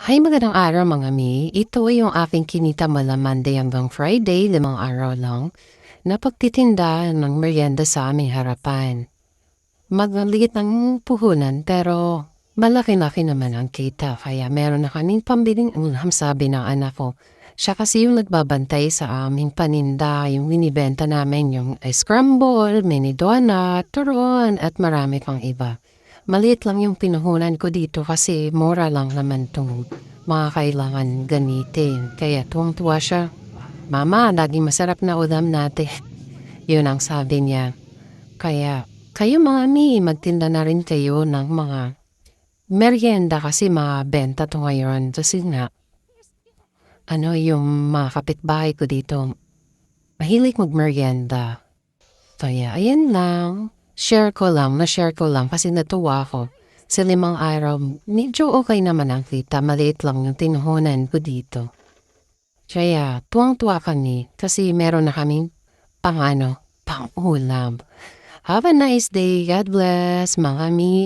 Hi, magandang araw mga mi. Ito ay yung aking kinita mula Monday hanggang Friday, limang araw lang, na pagtitinda ng merienda sa aming harapan. Magaliit ang puhunan pero malaki-laki naman ang kita kaya meron na kaming pambiling ulam sabi ng anak ko. Siya kasi yung nagbabantay sa aming paninda, yung winibenta namin yung scramble, mini donut, turon at marami pang iba. Maliit lang yung pinuhunan ko dito kasi mura lang naman itong mga kailangan gamitin. Kaya tuwang-tuwa siya. Mama, laging masarap na ulam natin. Yun ang sabi niya. Kaya, kayo mami, magtinda na rin kayo ng mga merienda kasi mabenta to ngayon. Kasi nga, ano yung mga kapitbahay ko dito, mahilig magmerienda. Kaya, ayan lang. Share ko lang, na-share ko lang kasi natuwa ako. Sa limang araw, medyo okay naman ang kita. Maliit lang yung tinuhunan ko dito. Kaya, tuwang-tuwa kami kasi meron na kaming pang ano, pang ulam. Have a nice day. God bless, mga mi.